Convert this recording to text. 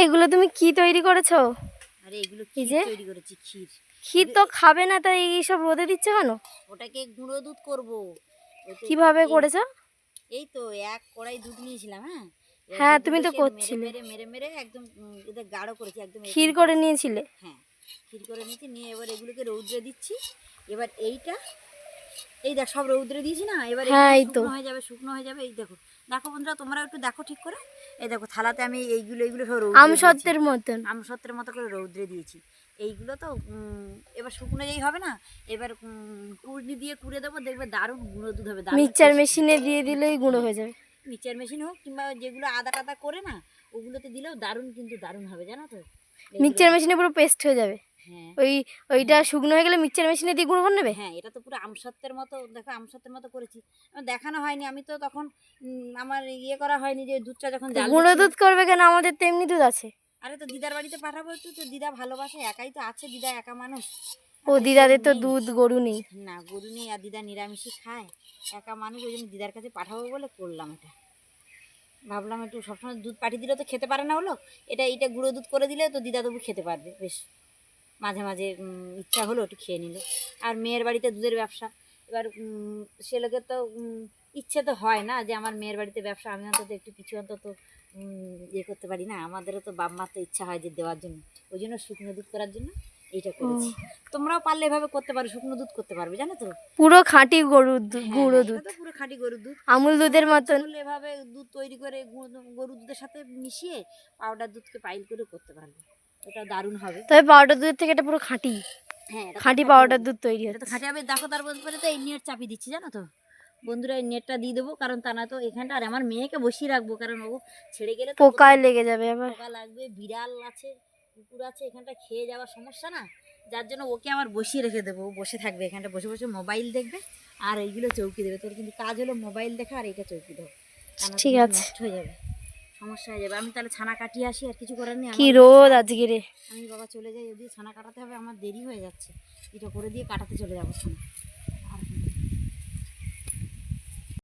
এগুলো তুমি কি তৈরি করেছ? আরে এগুলো এই ক্ষীর যে? তৈরি করেছি ক্ষীর। ক্ষীর তো খাবে না তাই এইসব রোদে দিচ্ছে কেন? ওটাকে গুঁড়ো দুধ করব। কীভাবে এই- করেছ? এই তো এক কড়াই দুধ নিয়েছিলাম হ্যাঁ? হ্যাঁ, তুমি তো করছিলে। মেরে মেরে মেরে একদম এদের গাঢ় করেছি একদম ক্ষীর করে নিয়েছিলে? হ্যাঁ ক্ষীর করে নিয়েছি নিয়ে এবার এগুলোকে রৌদ্রে দিচ্ছি। এবার এইটা এই দেখ সব রৌদ্রে দিয়েছি না? এবার হ্যাঁ, এই তো। হয়ে যাবে শুকনো হয়ে যাবে এই দেখো। দেখো বন্ধুরা তোমরা একটু দেখো ঠিক করে। এই দেখো থালাতে আমি এইগুলো এইগুলো সব রৌদ্রে আম দিয়েছি। সত্যের মতন। আমসত্রের মতো করে রৌদ্রে দিয়েছি। এইগুলো তো এবার শুকনো যেই হবে না এবার কুড়নি দিয়ে কুড়ে দেবো দেখবে দারুণ গুঁড়ো দুধ হবে মিক্সচার মেশিনে দিয়ে দিলেই গুঁড়ো হয়ে যাবে। মিক্সচার মেশিন হোক কিংবা যেগুলো আদা টাদা করে না ওগুলোতে দিলেও দারুণ কিন্তু দারুণ হবে জানো তো? মিক্সচার মেশিনে পুরো পেস্ট হয়ে যাবে। ওই ওইটা শুকনো হয়ে গেলে মিক্সচার মেশিনে দিয়ে গুঁড়ো করে নেবে? হ্যাঁ এটা তো পুরো আমসত্বের মতো দেখো আমসত্বের মতো করেছি। দেখানো হয়নি আমি তো তখন আমার ইয়ে করা হয়নি যে দুধটা যখন গুঁড়ো দুধ করবে কেন? আমাদের তো এমনি দুধ আছে। আরে তো দিদার বাড়িতে পাঠাবো একটু তো দিদা ভালোবাসে একাই তো আছে দিদা একা মানুষ। ও দিদাদের তো দুধ গরু নেই। না গরু নেই আর দিদা নিরামিষই খায়। একা মানুষ ওই জন্য দিদার কাছে পাঠাবো বলে করলাম এটা। ভাবলাম একটু সবসময় দুধ পাঠিয়ে দিলে তো খেতে পারে না হলো এটা এটা গুঁড়ো দুধ করে দিলে তো দিদা তবু খেতে পারবে বেশ। মাঝে মাঝে ইচ্ছা হলো একটু খেয়ে নিল। আর মেয়ের বাড়িতে দুধের ব্যবসা। এবার সে লোকের তো ইচ্ছে তো হয় না যে আমার মেয়ের বাড়িতে ব্যবসা। আমি অন্তত একটু কিছু অন্তত ইয়ে করতে পারি না। আমাদেরও তো বাপ মার তো ইচ্ছা হয় যে দেওয়ার জন্য। ওই জন্য শুকনো দুধ করার জন্য এইটা করেছি। তোমরাও পারলে এভাবে করতে পারো। শুকনো দুধ করতে পারবে জানো তো? পুরো খাঁটি গরুর দুধ হ্যাঁ, গুঁড়ো হ্যাঁ, দুধ। পুরো খাঁটি গরুর দুধ। আমুল দুধের মতন। এভাবে দুধ তৈরি করে গরুর দুধের সাথে মিশিয়ে পাউডার দুধকে পাইল করে করতে পারবে। এটা দারুণ হবে। তবে পাউডার দুধের থেকে এটা পুরো খাঁটি। হ্যাঁ খাঁটি পাউডার দুধ তৈরি হচ্ছে। খাঁটি হবে। দেখো তারপরে তো এই নেট চাপিয়ে দিচ্ছি জানো তো? বন্ধুরা এই নেটটা দিয়ে দেবো কারণ তা না তো এখানটা আর আমার মেয়েকে বসিয়ে রাখব কারণ ও ছেড়ে গেলে পোকায় লেগে যাবে আবার। পোকা লাগবে বিড়াল আছে কুকুর আছে এখানটা খেয়ে যাওয়ার সমস্যা না। যার জন্য ওকে আমার বসিয়ে রেখে দেবো। ও বসে থাকবে এখানটা বসে বসে মোবাইল দেখবে আর এইগুলো চৌকি দেবে। তোর কিন্তু কাজ হলো মোবাইল দেখা আর এটা চৌকি দেবো ঠিক আছে। হয়ে যাবে। সমস্যা হয়ে যাবে। আমি তাহলে ছানা কাটিয়ে আসি আর কিছু করার নেই। কি রোদ আজকে রে। আমি বাবা চলে যাই যদি ছানা কাটাতে হবে আমার দেরি হয়ে যাচ্ছে। এটা করে দিয়ে কাটাতে চলে যাব ছানা।